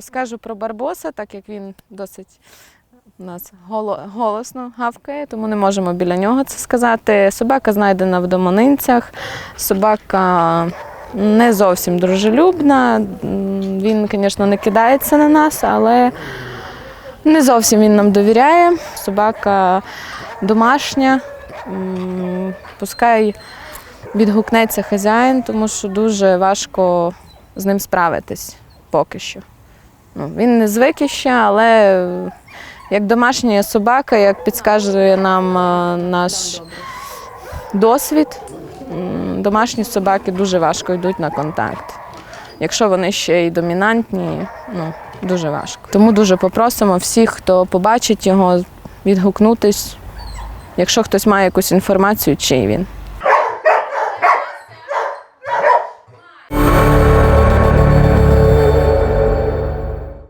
скажу про Барбоса, так як він досить у нас голосно гавкає, тому не можемо біля нього це сказати. Собака знайдена в домонинцях. Собака не зовсім дружелюбна. Він, звісно, не кидається на нас, але не зовсім він нам довіряє. Собака домашня. Пускай відгукнеться хазяїн, тому що дуже важко з ним справитись поки що. Ну, він не звик ще, але як домашня собака, як підказує нам е, наш досвід, домашні собаки дуже важко йдуть на контакт. Якщо вони ще й домінантні, ну, дуже важко. Тому дуже попросимо всіх, хто побачить його, відгукнутись, якщо хтось має якусь інформацію, чий він.